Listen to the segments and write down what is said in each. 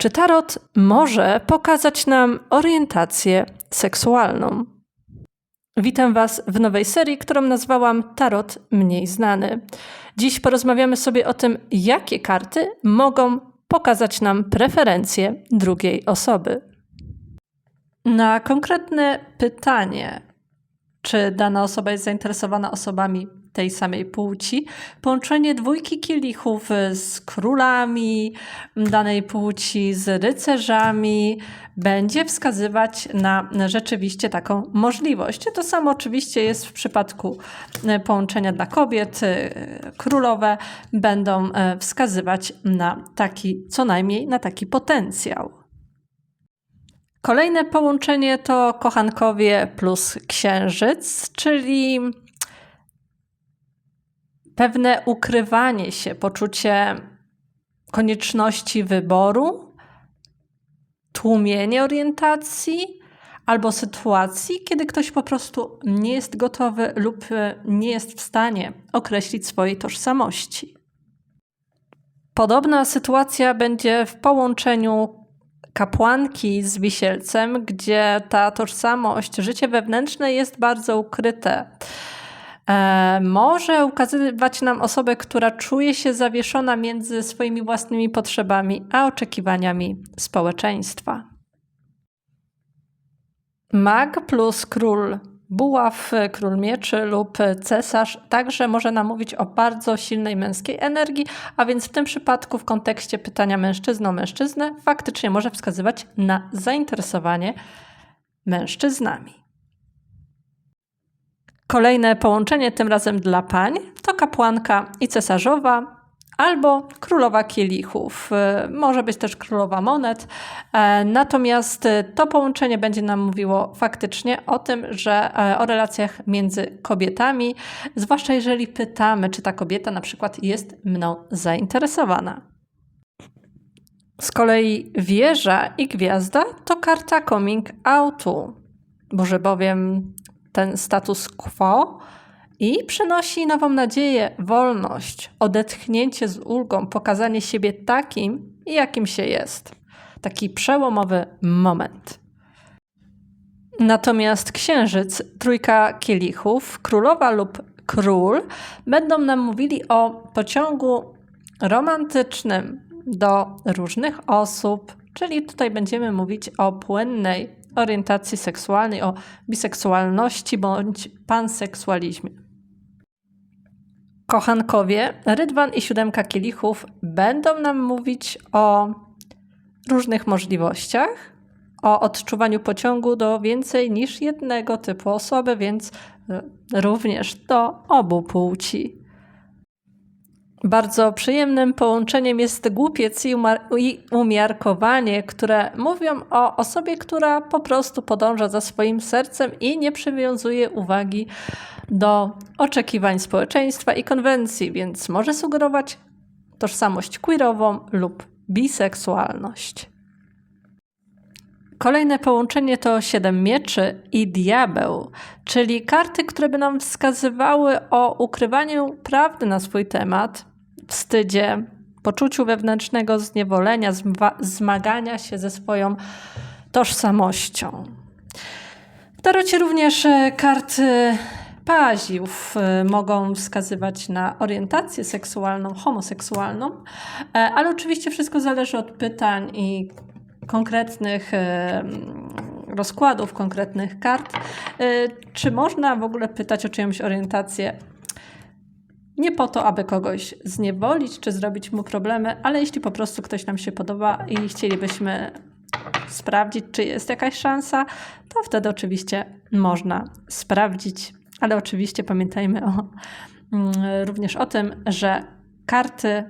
Czy tarot może pokazać nam orientację seksualną? Witam Was w nowej serii, którą nazwałam Tarot Mniej Znany. Dziś porozmawiamy sobie o tym, jakie karty mogą pokazać nam preferencje drugiej osoby. Na konkretne pytanie, czy dana osoba jest zainteresowana osobami tej samej płci. Połączenie dwójki kielichów z królami danej płci, z rycerzami będzie wskazywać na rzeczywiście taką możliwość. To samo oczywiście jest w przypadku połączenia dla kobiet. Królowe będą wskazywać na taki, co najmniej na taki potencjał. Kolejne połączenie to kochankowie plus księżyc, czyli pewne ukrywanie się, poczucie konieczności wyboru, tłumienie orientacji albo sytuacji, kiedy ktoś po prostu nie jest gotowy lub nie jest w stanie określić swojej tożsamości. Podobna sytuacja będzie w połączeniu kapłanki z wisielcem, gdzie ta tożsamość, życie wewnętrzne jest bardzo ukryte. E, może ukazywać nam osobę, która czuje się zawieszona między swoimi własnymi potrzebami a oczekiwaniami społeczeństwa. Mag plus król buław, król mieczy lub cesarz także może nam mówić o bardzo silnej męskiej energii, a więc w tym przypadku w kontekście pytania mężczyzną mężczyznę faktycznie może wskazywać na zainteresowanie mężczyznami. Kolejne połączenie, tym razem dla pań, to kapłanka i cesarzowa, albo królowa kielichów. E, może być też królowa monet. E, natomiast to połączenie będzie nam mówiło faktycznie o tym, że e, o relacjach między kobietami, zwłaszcza jeżeli pytamy, czy ta kobieta na przykład jest mną zainteresowana. Z kolei wieża i gwiazda to karta coming outu, może bowiem ten status quo i przynosi nową nadzieję, wolność, odetchnięcie z ulgą, pokazanie siebie takim, jakim się jest. Taki przełomowy moment. Natomiast księżyc, trójka kielichów, królowa lub król będą nam mówili o pociągu romantycznym do różnych osób, czyli tutaj będziemy mówić o płynnej orientacji seksualnej, o biseksualności bądź panseksualizmie. Kochankowie, rydwan i siódemka kielichów będą nam mówić o różnych możliwościach, o odczuwaniu pociągu do więcej niż jednego typu osoby, więc e, również do obu płci. Bardzo przyjemnym połączeniem jest głupiec i, i umiarkowanie, które mówią o osobie, która po prostu podąża za swoim sercem i nie przywiązuje uwagi do oczekiwań społeczeństwa i konwencji, więc może sugerować tożsamość queerową lub biseksualność. Kolejne połączenie to siedem mieczy i diabeł, czyli karty, które by nam wskazywały o ukrywaniu prawdy na swój temat, wstydzie, poczuciu wewnętrznego zniewolenia, zmagania się ze swoją tożsamością. W tarocie również e, karty paziów e, mogą wskazywać na orientację seksualną, homoseksualną, e, ale oczywiście wszystko zależy od pytań i konkretnych rozkładów, konkretnych kart. Czy można w ogóle pytać o czyjąś orientację nie po to, aby kogoś zniewolić czy zrobić mu problemy, ale jeśli po prostu ktoś nam się podoba i chcielibyśmy sprawdzić, czy jest jakaś szansa, to wtedy oczywiście można sprawdzić. Ale oczywiście pamiętajmy o, mm, również o tym, że karty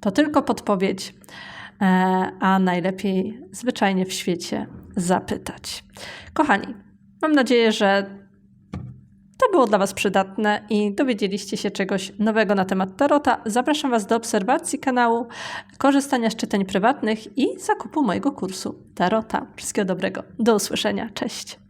to tylko podpowiedź, e, a najlepiej zwyczajnie w świecie zapytać. Kochani, mam nadzieję, że to było dla Was przydatne i dowiedzieliście się czegoś nowego na temat Tarota. Zapraszam Was do obserwacji kanału, korzystania z czytań prywatnych i zakupu mojego kursu Tarota. Wszystkiego dobrego. Do usłyszenia. Cześć.